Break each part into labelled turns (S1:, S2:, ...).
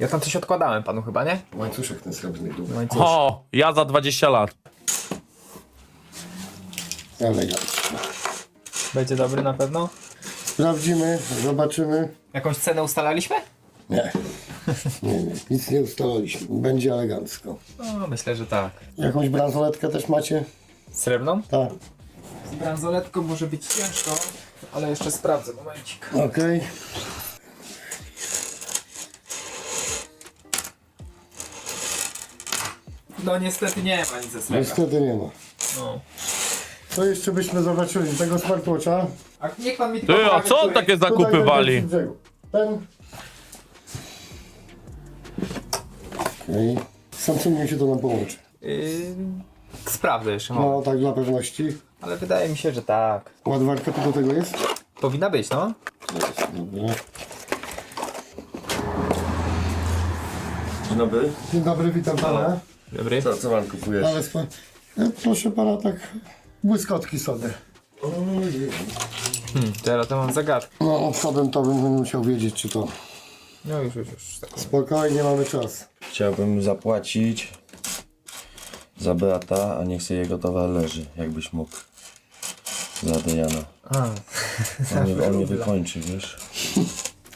S1: Ja tam coś odkładałem panu chyba, nie?
S2: Łańcuszek ten srebrny duży.
S1: I cóż.
S3: O, ja za 20 lat.
S2: Elegancko.
S1: Będzie dobry na pewno?
S2: Sprawdzimy, zobaczymy.
S1: Jakąś cenę ustalaliśmy?
S2: Nie. Nie, nie, nic nie ustaliliśmy. Będzie elegancko.
S1: No, myślę, że tak.
S2: Jakąś bransoletkę też macie?
S1: Srebrną?
S2: Tak.
S1: Z bransoletką może być ciężko, ale jeszcze sprawdzę, momencik.
S2: Okej.
S1: No niestety nie ma nic ze srebra.
S2: Niestety nie ma.
S1: No.
S2: Co jeszcze byśmy zobaczyli? Tego smartwatcha?
S1: A niech pan mi tylko
S3: Ty, a co on
S1: który-
S3: takie zakupy
S2: Tutaj
S3: wali?
S2: z brzegu. Ten. Okej. Samsung mi się to nam połączy.
S1: Yy, sprawdzę jeszcze, no.
S2: No tak dla pewności.
S1: ale wydaje mi się, że tak.
S2: Ładowarka tu do tego jest?
S1: Powinna być, no.
S2: Jest, dobra.
S4: Dzień dobry.
S2: Dzień dobry, witam pana.
S1: Dobry.
S4: Co, co pan kupujesz?
S2: Ale spa... e, proszę pana tak błyskotki sobie.
S1: Hmm, teraz to mam zagadkę.
S2: No przodem to bym musiał wiedzieć czy to.
S1: No już, już, już. Tak.
S2: Spokojnie mamy czas.
S4: Chciałbym zapłacić za brata, a niech sobie jego towar leży, jakbyś mógł. Za Adriana.
S1: A,
S4: On mnie, on mnie wykończy, wiesz?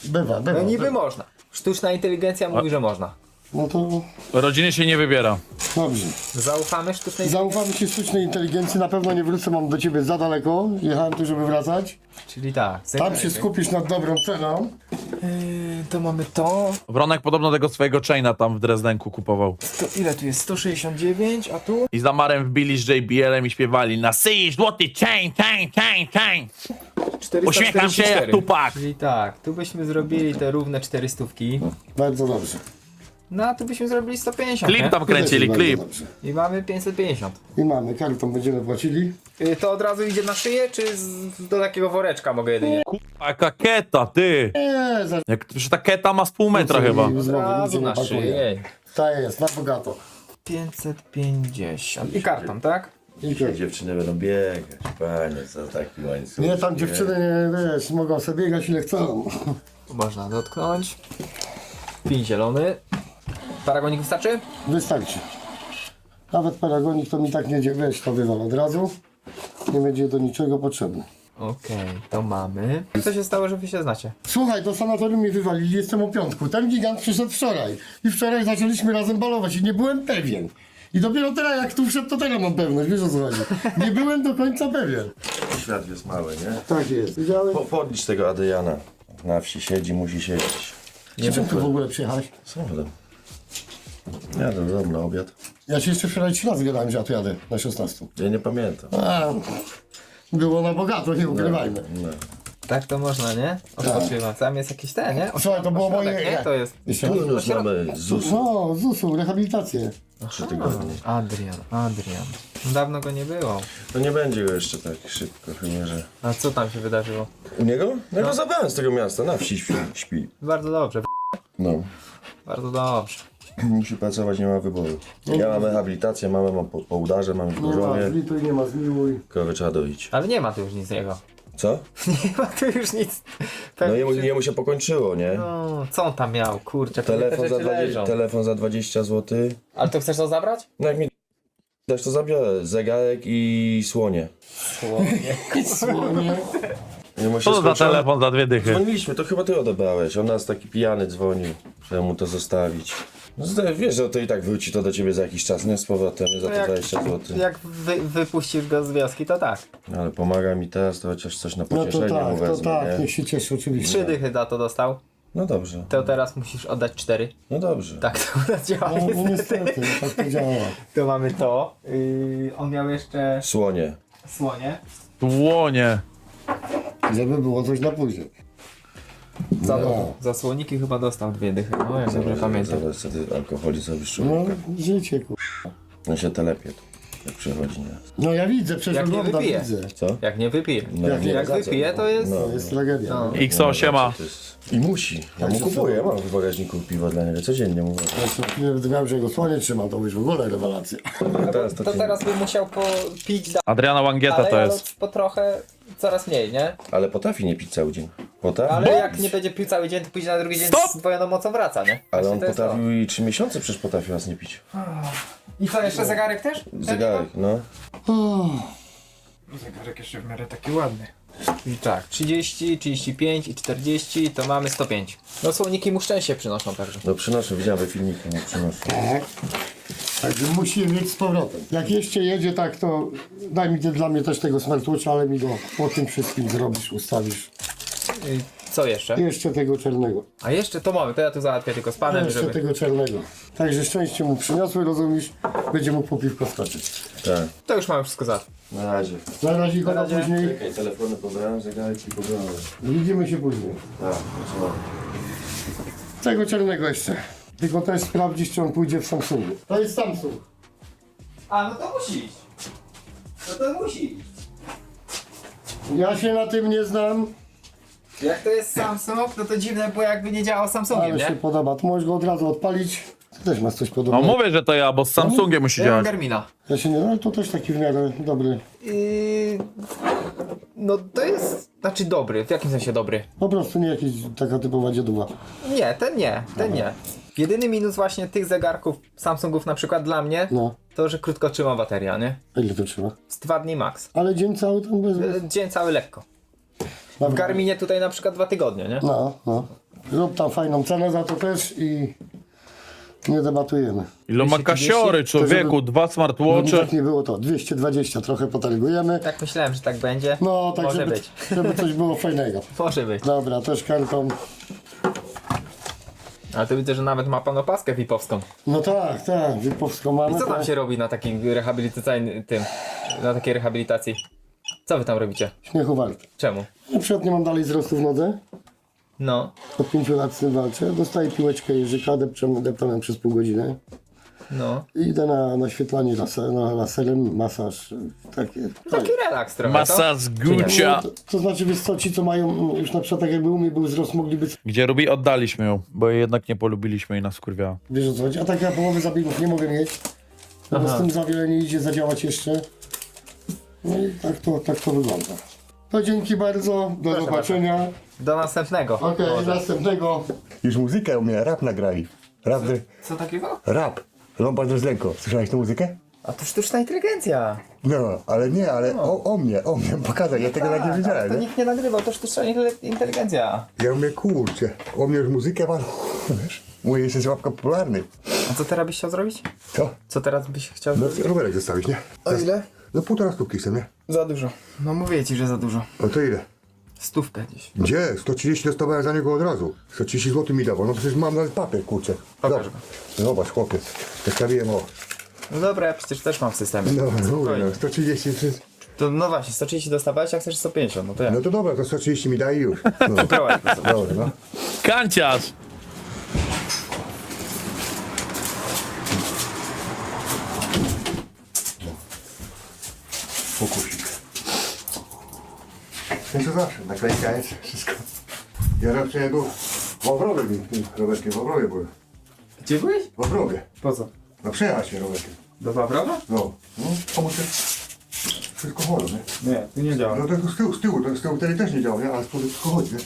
S2: Bywa, bywa.
S1: no niby
S2: bywa.
S1: można. Sztuczna inteligencja mówi, że można.
S2: No to
S3: Rodziny się nie wybiera.
S2: dobrze.
S1: Zaufamy sztucznej
S2: Zaufamy ci sztucznej inteligencji, na pewno nie wrócę, mam do ciebie za daleko. Jechałem tu, żeby wracać.
S1: Czyli tak.
S2: Tam się skupisz nad dobrą ceną.
S1: Yy, to mamy to.
S3: Wronek podobno tego swojego chaina tam w Dresdenku kupował.
S1: to. Ile tu jest? 169, a tu?
S3: I z Amarem wbili z JBL-em i śpiewali na Sea złoty chain, chain, chain, chain.
S1: 444.
S3: Uśmiecham się jak Tupak.
S1: Czyli tak, tu byśmy zrobili te równe 400.
S2: Bardzo dobrze.
S1: No a tu byśmy zrobili 150.
S3: Klip
S1: nie?
S3: tam kręcili,
S2: Bardzo
S3: klip.
S2: dobrze.
S1: I mamy 550.
S2: I mamy, kartą będziemy płacili.
S1: Yy, to od razu idzie na szyję, czy z, do takiego woreczka mogę jedynie?
S3: A kaketa, ty.
S2: Nie, za...
S3: Jak przecież ta keta ma z pół metra chyba.
S2: Znowu
S1: Od razu na szyję.
S2: Ta jest, na bogato.
S1: 550. I kartą, tak?
S2: I to-
S4: Dziewczyny będą biegać, panie, co taki łańcuch.
S2: Nie, tam dziewczyny, nie, wiesz, mogą sobie biegać ile chcą.
S1: Można dotknąć. Pin zielony. Paragonik wystarczy?
S2: Wystarczy. Nawet paragonik to mi tak nie dzieje, weź to wywal od razu. Nie będzie do niczego potrzebny.
S1: Okej, to mamy. Co się stało, że wy się znacie?
S2: Słuchaj, do sanatorium mi wywalili, jestem o piątku. Ten gigant przyszedł wczoraj. I wczoraj zaczęliśmy razem balować i nie byłem pewien. I dopiero teraz jak tu wszedł, to teraz mam pewność, wiesz o co chodzi. Nie byłem do końca pewien.
S4: Świat jest mały, nie?
S2: Tak jest. Widziałeś?
S4: Po, podlicz tego Adriana. Na wsi siedzi, musi siedzieć.
S2: Nie czym tu w ogóle przyjechałeś?
S4: Samochodem. Jadę do domu na obiad.
S2: Ja ci jeszcze wczoraj trzy razy gadałem, że ja tu jadę na 16.
S4: Ja nie pamiętam.
S2: A, było na bogato, nie ukrywajmy.
S4: No.
S1: Tak to można, nie? Odpoczywam. Tam jest jakieś te, nie?
S2: Słuchaj, to było
S1: Ośrodek,
S2: moje...
S1: nie? To jest.
S2: Jeszcze
S4: Tu już mamy ZUS
S2: No, ZUS-u, rehabilitację.
S4: trzy tygodnie.
S1: Adrian, Adrian. Dawno go nie było.
S4: To nie będzie go jeszcze tak szybko, chyba że...
S1: A co tam się wydarzyło?
S4: U niego? Ja go zabrałem z tego miasta, na wsi śpi. śpi.
S1: Bardzo dobrze,
S4: No.
S1: bardzo dobrze.
S4: Musi pracować, nie ma wyboru. Ja mam rehabilitację, mam po, po udarze, mam w
S2: Nie ma
S4: Gorzowie.
S2: zlituj, nie ma zmiłuj.
S4: Krowy trzeba doić.
S1: Ale nie ma tu już nic z niego.
S4: Co?
S1: Nie ma tu już nic.
S4: No jemu,
S1: przy-
S4: jemu się pokończyło, nie?
S1: No, co on tam miał? Kurczę,
S4: Telefon za,
S1: rzeczy
S4: 20,
S1: leżą.
S4: telefon za 20 zł.
S1: Ale to chcesz to zabrać?
S4: No jak mi dasz, to zabiorę. Zegarek i słonie.
S1: Słonie.
S2: Słonie.
S4: Jemu się
S3: Co to za
S4: skończyło.
S3: telefon za dwie dychy?
S4: Dzwoniliśmy, to chyba ty odebrałeś. On nas taki pijany dzwonił, żeby mu to zostawić. No zda- wiesz, że to i tak wróci to do ciebie za jakiś czas, nie z powrotem, nie za
S1: No
S4: te
S1: jak-
S4: 20 zł.
S1: Jak wy, wypuścisz go z wioski, to tak.
S4: No, Ale pomaga mi teraz, to chociaż coś na
S2: No to
S4: pocieszenie mu
S2: tak, to
S4: wezmę,
S2: tak,
S4: nie?
S2: niech się cieszy oczywiście.
S1: Trzy dychy za to dostał.
S4: No dobrze,
S1: To teraz musisz oddać cztery.
S4: no dobrze.
S1: Tak to u nas działa
S2: No, no
S1: niestety.
S2: niestety, tak to działa.
S1: To mamy to. Yy, on miał jeszcze
S4: Słonie.
S1: słonie.
S3: Dłonie.
S2: Żeby było coś na później.
S1: Za,
S2: No.
S1: za słoniki chyba dostał dwie dychy. No jak dobrze pamiętam.
S4: Zobacz, co ty alkoholi zrobisz
S2: No,
S4: człowieka.
S2: życie ku...
S4: No się telepie tu, jak przychodzi, nie?
S2: No ja widzę, przecież
S1: Jak nie
S2: oglądam,
S1: wypije.
S2: widzę.
S4: Co?
S1: Jak nie wypije.
S4: No,
S2: Jak
S4: nie
S1: Jak
S4: zgadza,
S1: wypije,
S4: no.
S1: to jest...
S4: No.
S2: To jest tragedia.
S1: No.
S3: XO siema.
S4: To jest... I musi. Ja mu kupuję, ja mam w bagażniku piwo dla niego, codziennie mu mówię.
S2: Ja że go słonie trzymał, to już w ogóle rewelacja.
S4: Teraz to
S1: teraz by musiał po, pić dalej,
S3: Adriana Wangieta to jest.
S1: po trochę coraz mniej, nie?
S4: Ale potrafi nie pić cały dzień. Potrafi?
S1: Ale jak nie będzie pił cały dzień, to później na drugi dzień
S3: Stop!
S1: z dwojoną mocą wraca, nie?
S4: Ale
S1: Właśnie
S4: on
S1: to jest
S4: potrafił i 3 miesiące przecież potrafił nas nie pić.
S1: I co, jeszcze zegarek też?
S4: Zegarek, no.
S5: Zegarek jeszcze w miarę taki ładny.
S1: I tak, 30, 35 i 40 to mamy 105. No słoniki mu szczęście przynoszą także.
S4: No przynoszę, widziałem we filmiku, no przynoszę.
S2: Tak. Także musi mieć z powrotem. Jak jeszcze jedzie tak, to daj mi ty dla mnie też tego smartwatcha, ale mi go po tym wszystkim zrobisz, ustawisz.
S1: I co jeszcze?
S2: Jeszcze tego czarnego.
S1: A jeszcze to mamy, to ja tu załatwię tylko z panem,
S2: Jeszcze
S1: żeby...
S2: tego czarnego. Także szczęście mu przyniosły, rozumiesz? Będzie mógł po piwko skoczyć.
S4: Tak.
S1: To już mamy wszystko za.
S4: Na razie.
S2: Na razie go na
S1: razie.
S2: później.
S4: Czekaj, telefony pobrałem, zegarki pobrałem.
S2: Widzimy się później.
S4: Tak, zaczynamy.
S2: Tego czarnego jeszcze. Tylko też sprawdzić, czy on pójdzie w Samsungu. To jest Samsung.
S1: A, no to musi iść. No to musi iść.
S2: Ja się na tym nie znam,
S1: Jak to jest Samsung, no to dziwne, bo jakby nie działał Samsungiem,
S2: ale się
S1: nie?
S2: podoba. To możesz go od razu odpalić. Też masz coś
S3: No
S2: podobnego.
S3: mówię, że to ja, bo z Samsungiem musi
S1: Ja mam
S3: działać.
S1: Garmina.
S2: Ja się nie ale to też taki w miarę dobry.
S1: Yy, no to jest, znaczy dobry, w jakim sensie dobry?
S2: Po prostu nie jakiś taka typowa dzieduła.
S1: Nie, ten nie, ten nie. Jedyny minus właśnie tych zegarków Samsungów na przykład dla mnie,
S2: No,
S1: to że krótko trzyma bateria, nie?
S2: a ile to trzyma?
S1: Z dwa dni max.
S2: Ale dzień cały tam bez...
S1: E, Dzień cały lekko. W Garminie tutaj na przykład dwa tygodnie, nie?
S2: No, no. Rób tam fajną cenę za to też i nie debatujemy.
S3: Iloma kasiory, człowieku, dwa
S2: Żeby
S3: smartwatche.
S2: tak nie było to. 220 trochę potargujemy.
S1: Tak myślałem, że tak będzie.
S2: No, tak
S1: Może
S2: żeby,
S1: być.
S2: żeby coś było fajnego.
S1: Może być.
S2: Dobra, też kartą.
S1: Ale to widzę, że nawet ma pan opaskę VIP-owską.
S2: No tak, tak, Wipowską mamy.
S1: I co tam
S2: to
S1: się robi na takim rehabilitacyjnym tym, na takiej rehabilitacji? Co wy tam robicie?
S2: Śmiechu warte.
S1: Czemu?
S2: Na przykład nie mam dalej wzrostu w nodze.
S1: No,
S2: Od 5 lat z tym walczę. Dostaję piłeczkę jeżyka, depczę, deptanem przez pół godziny.
S1: no.
S2: I idę na naświetlanie laser, na laserem, masaż, takie.
S1: Taki relaks trochę,
S3: Masa z Gucia.
S2: To, to znaczy, wiesz co, ci co mają mm, już na przykład tak jakby u mnie był wzrost, mogliby,
S3: Gdzie Rubi oddaliśmy ją, bo jej jednak nie polubiliśmy i nas wkurwiała.
S2: wiesz o co chodzi, a tak ja połowy zabiegów nie mogę mieć, no bo z tym za wiele nie idzie zadziałać jeszcze. No i tak to, tak to wygląda. To dzięki bardzo, do zobaczenia.
S1: Do następnego.
S2: Okej, następnego.
S6: Już muzykę u mnie, rap nagrali. Rap,
S1: Co takiego?
S6: rap. Lombard Rozlenko. Słyszałeś tę muzykę?
S1: A to sztuczna inteligencja.
S6: No, ale nie, ale o, o mnie, o mnie pokazać, ja tego tak nie
S1: ale
S6: wiedziałem.
S1: to
S6: Nie?
S1: nikt nie nagrywał, to sztuczna inte- inteligencja.
S6: Ja mówię, kurczę, o mnie już muzykę ma, wiesz? Mówię, jesteś łapka popularny.
S1: A co teraz byś chciał zrobić?
S6: Co?
S1: Co teraz byś chciał
S6: No,
S1: zrobić?
S6: rowerek zostawić, nie?
S1: O ile?
S6: No półtora stówki chcę, nie?
S1: Za dużo. No mówię ci, że za dużo.
S6: No to ile?
S1: Stówkę gdzieś.
S6: Gdzie? 130 dostawałem za niego od razu. 130 zł mi dawał, no przecież mam nawet papier, kurczę.
S1: Pokaż
S6: Zobacz, Zobacz chłopiec, zostawiłem o.
S1: No dobra, ja przecież też mam w systemie.
S6: No, mówię,
S1: Spokojnie.
S6: no, 130,
S1: To, no właśnie, 130 dostawałeś, a chcesz 150, no to ja.
S6: no to dobra, to 130 mi daj i już. No,
S1: Prowadź to sobie.
S6: dobra, no.
S3: Kanciarz!
S6: No to zawsze, naklejka jest, wszystko. Ja zawsze jego w tym rowerkiem, w Wawrowie byłem.
S1: Gdzie byłeś?
S6: W Wawrowie.
S1: Po co?
S6: No przejechać się rowerkiem.
S1: Do Wawrowa?
S6: No, no, się. Wszystko chodzi, nie?
S1: Nie, tu nie działa.
S6: No to z tyłu, z tyłu, to z tyłu wtedy też nie działa, nie? Ale z przodu wszystko chodzi, nie?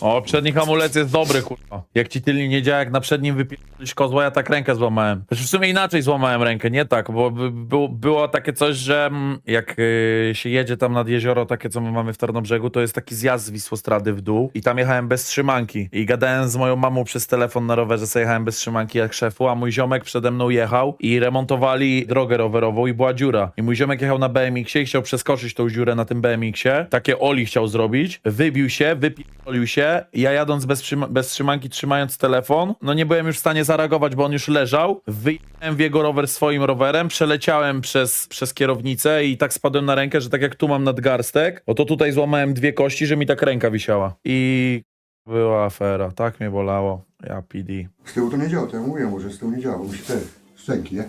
S3: O, przedni hamulec jest dobry, kurwa. Jak ci tylnie nie działa, jak na przednim wypierdolisz kozła, ja tak rękę złamałem. Znaczy w sumie inaczej złamałem rękę, nie tak, bo by- było, było takie coś, że mm, jak y, się jedzie tam nad jezioro, takie co my mamy w Tarnobrzegu, to jest taki zjazd z Wisłostrady w dół i tam jechałem bez trzymanki. I gadałem z moją mamą przez telefon na rowerze, sobie jechałem bez trzymanki jak szefu, a mój ziomek przede mną jechał i remontowali drogę rowerową i była dziura. I mój ziomek jechał na BMX-ie i chciał przeskoczyć tą dziurę na tym BMX-ie. Takie oli chciał zrobić, wybił się, wypierdolił się. Ja jadąc bez, bez trzymanki, trzymając telefon, no nie byłem już w stanie zareagować, bo on już leżał. Wyjechałem w jego rower swoim rowerem, przeleciałem przez, przez kierownicę i tak spadłem na rękę, że tak jak tu mam nadgarstek, oto tutaj złamałem dwie kości, że mi tak ręka wisiała. I była afera, tak mnie bolało. Ja PD.
S6: Z tyłu to nie działa, to ja mówiłem że z tyłu nie działa, bo mi się te szczęki, nie?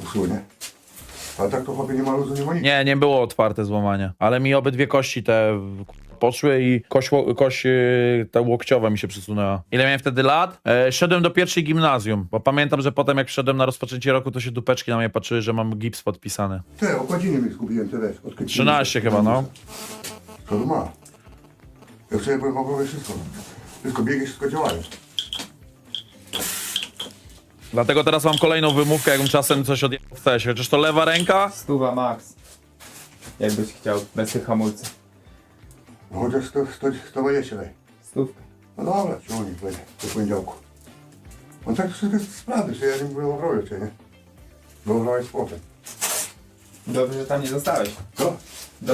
S6: Usunie. Ale tak to chłopie nie ma luzu, nie ma nic.
S3: Nie, nie było otwarte złamanie, ale mi obydwie kości te poszły i kość, ło- kość yy, ta łokciowa mi się przesunęła. Ile miałem wtedy lat? E, szedłem do pierwszej gimnazjum, bo pamiętam, że potem jak wszedłem na rozpoczęcie roku, to się dupeczki na mnie patrzyły, że mam gips podpisany.
S6: Te okładziny mi zgubiłem, te wiesz. od Kryciny.
S3: 13 chyba, no.
S6: To ma. Ja wczoraj byłem obowiązek wszystko. Wszystko biegi, wszystko działają.
S3: Dlatego teraz mam kolejną wymówkę, jakbym czasem coś odjechał w tesie. Chociaż to lewa ręka,
S1: Stuwa max. Jakbyś chciał, bez tych hamulców.
S6: No chociaż 100, 100, 120 daj.
S1: Stówkę.
S6: No dobra, ciągnik będzie do poniedziałku. On tak wszystko jest sprawy, że ja nie mówię o wroju, czy nie? Bo wroju jest potem.
S1: Dobrze, że tam nie zostałeś.
S6: Co?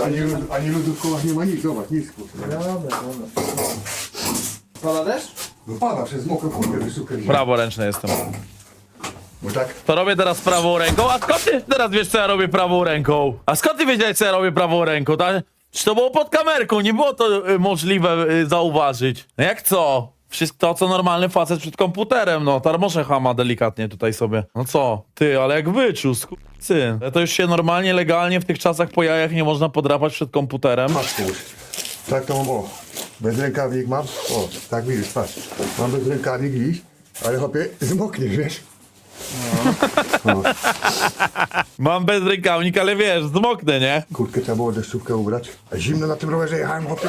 S6: Ani, lud, ani ludów w kołach nie ma nic, zobacz, nic kurczę.
S1: Dobra, dobra. Pada deszcz?
S6: No pada przez mokrą kurtkę wysukę.
S3: praworęczny jestem.
S6: Bo tak,
S3: To robię teraz prawą ręką, a skąd ty teraz wiesz, co ja robię prawą ręką? A skąd ty wiedziałeś, co ja robię prawą ręką, tak? Czy to było pod kamerką, nie było to y, możliwe y, zauważyć. No jak co? Wszystko to, co normalny facet przed komputerem, no. Tarmosze chama delikatnie tutaj sobie. No co? Ty, ale jak wyczuł, syn. To już się normalnie, legalnie w tych czasach po jajach nie można podrapać przed komputerem.
S6: patrz komuś. Tak to mam, o. Bez rękawik mam. O, tak widzisz, patrz. Mam bez rękawik iść, ale chłopie, zmokniesz, wiesz? No.
S3: Mam bez rękawnik, ale wiesz, zmoknę, nie?
S6: Kurtkę trzeba było deszczówkę ubrać. A zimno na tym rowerze jechałem, chłopie.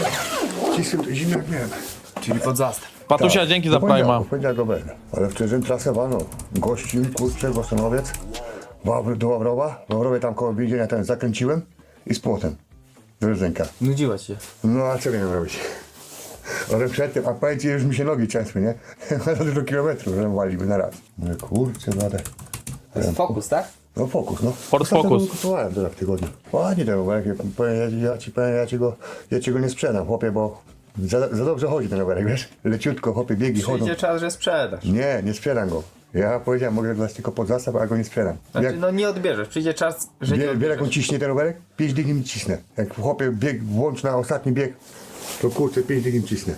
S6: Cisłem, to zimno jak miałem.
S1: Czyli pod zastaw.
S3: Patusia, dzięki za prima.
S6: Poniedziałek do będę. Ale wczoraj trasę walną. Gościu, kurczę, Gosanowiec. Wawr do Wawrowa. W Wawrowie tam koło więzienia ten zakręciłem i z płotem. Z ręka.
S1: Nudziła ci się.
S6: No a co miałem robić? Ale przedtem, a ci, już mi się nogi częstły, nie? Raz do kilometrów, że waliły na raz. No kurczę, bladę.
S1: To jest fokus, tak?
S6: No fokus, no.
S3: Ford
S6: Ostatnio
S3: Focus.
S6: go Kupowałem teraz w tygodniu. Ładnie ten rowerek, ja, powiem, ja, ja ci powiem, ja ci go, ja ci go nie sprzedam, chłopie, bo za, za dobrze chodzi ten rowerek, wiesz? Leciutko, chłopie, biegi chodzą.
S1: Przyjdzie czas, że sprzedasz.
S6: Nie, nie sprzedam go. Ja powiedziałem, mogę dać tylko pod zastaw, a go nie sprzedam.
S1: Znaczy,
S6: Jak,
S1: no nie odbierzesz. Przyjdzie czas, że nie
S6: wie, wie jak on
S1: odbierzesz.
S6: ciśnie ten rowerek? 5 dych nim cisnę. Jak chłopie bieg, włącz na ostatni bieg, to kurczę 5 dych nim cisnę.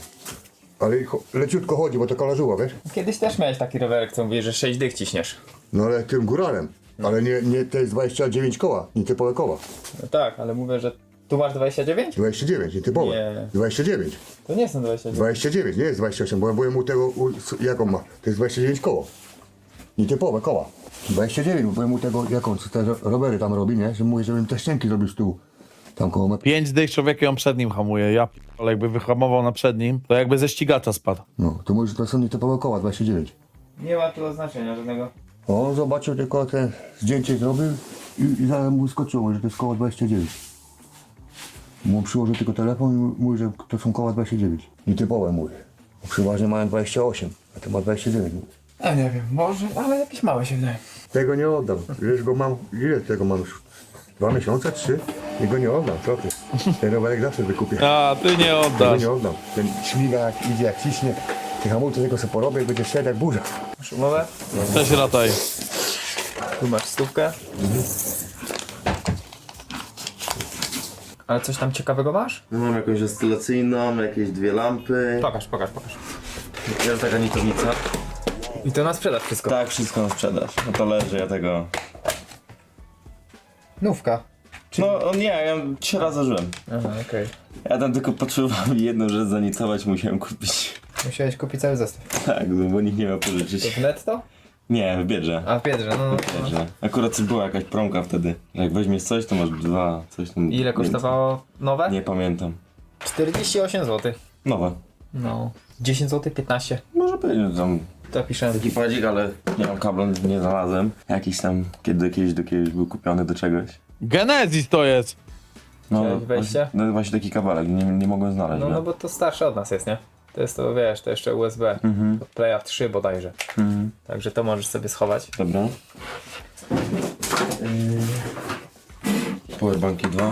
S6: Ale cho- leciutko chodzi, bo to kolażuła, wiesz?
S1: Kiedyś też miałeś taki rowerek, co mówisz, że 6 dych ciśniesz.
S6: No ale tym góralem. Ale nie, nie to jest 29 koła, nie typowe koła.
S1: No tak, ale mówię, że tu masz 29?
S6: 29, nie typowe.
S1: Nie.
S6: 29.
S1: To nie są 29.
S6: 29, nie jest 28, bo ja byłem u tego, u, jak on ma? To jest 29 koło. Nietypowe koła. 29, bo byłem u tego, jak on te ro- rowery tam robi, nie? Że mówi, żebym te ścianki zrobił z tyłu. Tam koło metru.
S3: Pięć dych człowiek ją przed nim hamuje. Ja ale jakby wyhamował na przednim, to jakby ze ścigacza spadł.
S6: No, to mówi, że to są nietypowe koła, 29.
S1: Nie ma tu oznaczenia żadnego.
S6: On zobaczył tylko te zdjęcie zrobił i, i zaraz mu skoczyło, że to jest koło 29. Mu przyłożył tylko telefon i mówi, że to są koła 29. Nietypowe mówi. Bo Przeważnie mają 28, a to ma 29. mówi.
S1: A nie wiem, może, ale jakieś małe się wydaje.
S6: Tego nie oddam. Wiesz, go mam, ile tego mam już? Dwa miesiące, trzy? I go nie oddam, co ty? Ten rowerek zawsze wykupię.
S3: A, ty nie
S6: Tego
S3: oddasz.
S6: nie oddam. Ten śmiga jak idzie, jak ciśnie. Te hamulce tylko sobie porobię i będzie szedł jak burza.
S1: Masz umowę?
S3: Cześć Rataj.
S1: Tu masz stówkę. Ale coś tam ciekawego masz?
S4: No mam jakąś oscylacyjną, jakieś dwie lampy.
S1: Pokaż, pokaż, pokaż.
S4: Jest taka nitownica.
S1: I to na sprzedaż wszystko.
S4: Tak, wszystko na sprzedaż. No to leży, ja tego...
S1: Nówka.
S4: No nie, ja trzy razy żyłem.
S1: Aha, okej.
S4: Ja tam tylko potrzebowałem jedną rzecz zanicować, musiałem kupić.
S1: Musiałeś kupić cały zestaw.
S4: Tak, no bo nikt nie miał
S1: To
S4: pożyczyć.
S1: w netto?
S4: Nie, w Biedrze.
S1: A w Biedrze, no, no. no.
S4: Biedrze. Akurat była jakaś promka wtedy. Jak weźmiesz coś, to masz dwa, coś tam.
S1: Ile
S4: więcej.
S1: kosztowało nowe?
S4: Nie pamiętam.
S1: 48 zł.
S4: Nowe.
S1: No. 10 zł, 15.
S4: Może powiedzieć, że tam
S1: To piszę.
S4: taki padzik, ale nie mam kabla, nie znalazłem. Jakiś tam, kiedy kiedyś do kiedyś był kupiony do czegoś.
S3: Genezis to jest.
S4: No,
S1: Chciałeś wejście?
S4: właśnie- No właśnie taki kabelek, nie, nie mogłem znaleźć.
S1: No, no bo to starsze od nas jest, nie? To jest to, wiesz, to jeszcze USB. Od Playa 3 bodajże.
S4: Mhm.
S1: Także to możesz sobie schować.
S4: Dobra. Powerbanki dwa.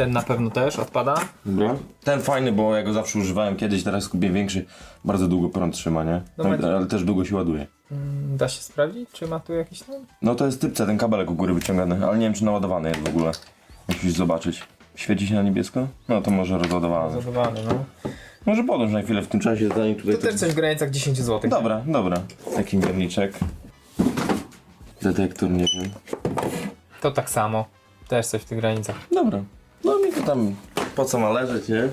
S1: Ten na pewno też odpada.
S4: Dobra. Ten fajny, bo ja go zawsze używałem kiedyś, teraz kupię większy. Bardzo długo prąd trzyma, nie?
S1: No
S4: ale,
S1: będzie-
S4: ale też długo się ładuje.
S1: Mm, Da się sprawdzić, czy ma tu jakiś tam?
S4: No to jest typce, ten kabelek u góry wyciągany, ale nie wiem czy naładowany jest w ogóle. Musisz zobaczyć. Świeci się na niebiesko? No to może rozładowany.
S1: Zadowany, no.
S4: Może podąż na chwilę w tym czasie, zanim tutaj...
S1: To też coś w granicach 10 zł.
S4: Dobra, dobra. Taki mierniczek. Detektor, nie wiem.
S1: To tak samo. Też coś w tych granicach.
S4: Dobra. To tam po co ma leżeć, nie?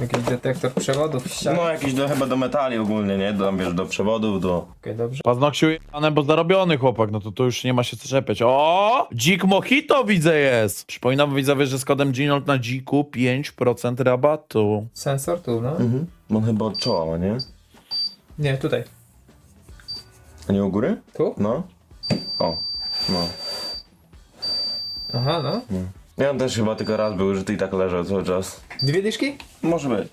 S1: Jakiś detektor przewodów, ścian.
S4: No jakiś do, chyba do metali ogólnie, nie? Do, wiesz, do przewodów, do...
S1: Okej, dobrze.
S3: Paznokciu jebane, bo zarobiony chłopak, no to tu już nie ma się co czepiać. O! Dzik Mojito widzę jest! Przypominam widzowie, że z kodem Ginold na dziku 5% rabatu.
S1: Sensor tu, no.
S4: Mhm. On chyba od czoła, ma, nie?
S1: Nie, tutaj.
S4: A nie u góry?
S1: Tu?
S4: No. O, no.
S1: Aha, no.
S4: Ja on też chyba tylko raz był użyty i tak leżał cały czas.
S1: Dwie dyszki?
S4: Może być.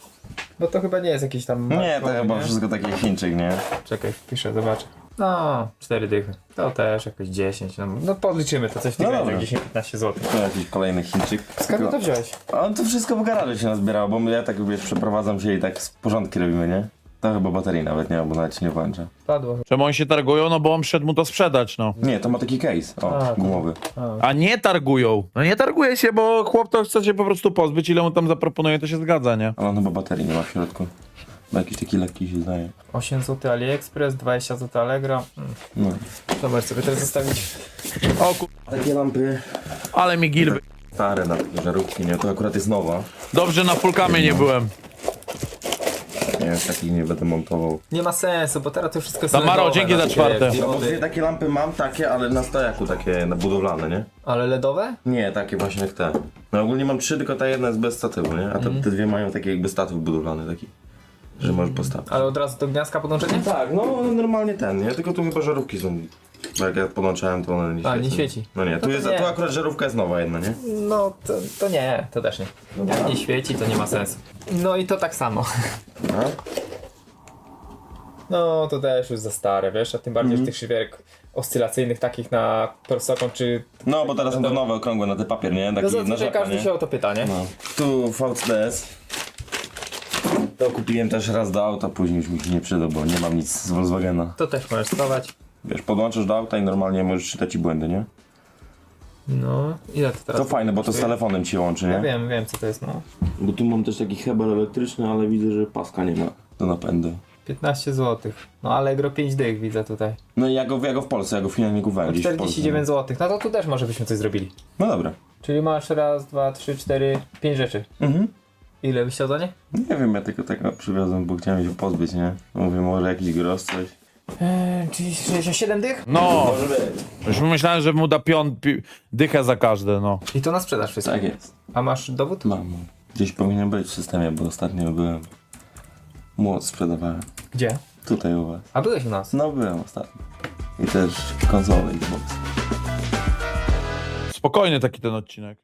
S1: No to chyba nie jest jakiś tam...
S4: Nie, to chyba
S1: nie?
S4: wszystko taki Chińczyk, nie?
S1: Czekaj, wpiszę, zobaczę. No, cztery dychy. To też jakoś 10. No, no podliczymy to coś w tych
S4: No
S1: no
S4: dobra.
S1: 10-15 zł.
S4: To jakiś kolejny Chińczyk.
S1: Skąd to wziąłeś?
S4: A on to wszystko w garażu się nazbierało, bo ja tak wiesz, przeprowadzam się i tak z porządki robimy, nie? To chyba baterii nawet nie ma, bo nawet się nie włącza.
S1: Padło.
S3: Czemu oni się targują? No bo on przyszedł mu to sprzedać, no.
S4: Nie, to ma taki case, o,
S1: A,
S4: gumowy.
S3: A nie targują. No nie targuje się, bo chłop to chce się po prostu pozbyć, ile mu tam zaproponuje, to się zgadza, nie?
S4: Ale on chyba baterii nie ma w środku. Bo jakiś taki lekki się zdaje.
S1: 8 zł AliExpress, 20 zł Allegro. Mm.
S4: No.
S1: Zobacz sobie teraz zostawić.
S3: O kur...
S4: Takie lampy
S3: Ale mi gilby.
S4: stare na takie żarówki, nie? To akurat jest nowa.
S3: Dobrze na fulkamie nie byłem.
S4: Nie wiem, takich nie będę montował.
S1: Nie ma sensu, bo teraz to wszystko jest
S3: Tamaro,
S1: LEDowe
S3: dzięki
S1: na
S3: za
S1: takie
S3: czwarte.
S4: No bo
S1: diody.
S4: dwie takie lampy mam, takie, ale na stojaku takie na budowlane, nie?
S1: Ale LEDowe?
S4: Nie, takie właśnie jak te. No ogólnie mam trzy, tylko ta jedna jest bez statywu, nie? A te, te dwie mają takie jakby statyw budowlany taki. Że możesz postawić.
S1: Ale od razu do gniazdka podłączenie?
S4: Tak, no normalnie ten, nie? Tylko tu chyba żarówki są. Bo jak ja podłączałem, to one nie
S1: A, nie świeci.
S4: No nie, tu,
S1: to
S4: jest,
S1: nie.
S4: tu akurat żarówka jest nowa jedna, nie?
S1: No to, to nie, to też nie. Jak nie świeci, to nie ma sensu. No i to tak samo.
S4: A?
S1: No to też już za stare, wiesz, a tym bardziej że tych szywierek oscylacyjnych takich na Persocon czy...
S4: No bo teraz są te nowe okrągłe na ten papier, nie? Taki
S1: No zazwyczaj każdy
S4: nie?
S1: się o to pyta, nie?
S4: No. Tu VCDS. To kupiłem też raz do auta, później już mi się nie przydał, bo nie mam nic z Volkswagena.
S1: To też możesz schować.
S4: Wiesz, podłączysz do auta i normalnie możesz czytać i błędy, nie?
S1: No, ile to teraz?
S4: To fajne, bo to z telefonem ci łączy,
S1: Ja
S4: nie?
S1: wiem, wiem co to jest, no.
S4: Bo tu mam też taki hebel elektryczny, ale widzę, że paska nie ma do napędu.
S1: 15 zł. No Allegro 5 dych widzę tutaj.
S4: No i ja go, ja go w Polsce, ja go finalnie nie kupowałem gdzieś w Polsce.
S1: 49 zł. No to tu też może byśmy coś zrobili.
S4: No dobra.
S1: Czyli masz raz, dwa, trzy, cztery, pięć rzeczy.
S4: Mhm.
S1: Ile byś chciał za nie?
S4: Nie wiem, ja tylko tego przywiozłem, bo chciałem się pozbyć, nie? Mówię, może jakiś gros, coś.
S1: Eee, czyli 67 dych?
S3: No, już myślałem, że mu da pion, pi, dychę za każde, no.
S1: I to na sprzedaż wszystko.
S4: Tak jest.
S1: A masz dowód?
S4: Mam. mam. Gdzieś powinien być w systemie, bo ostatnio byłem. Młot sprzedawałem.
S1: Gdzie?
S4: Tutaj u was.
S1: A byłeś u nas.
S4: No byłem ostatnio. I też konsolę Xbox.
S3: Spokojny taki ten odcinek.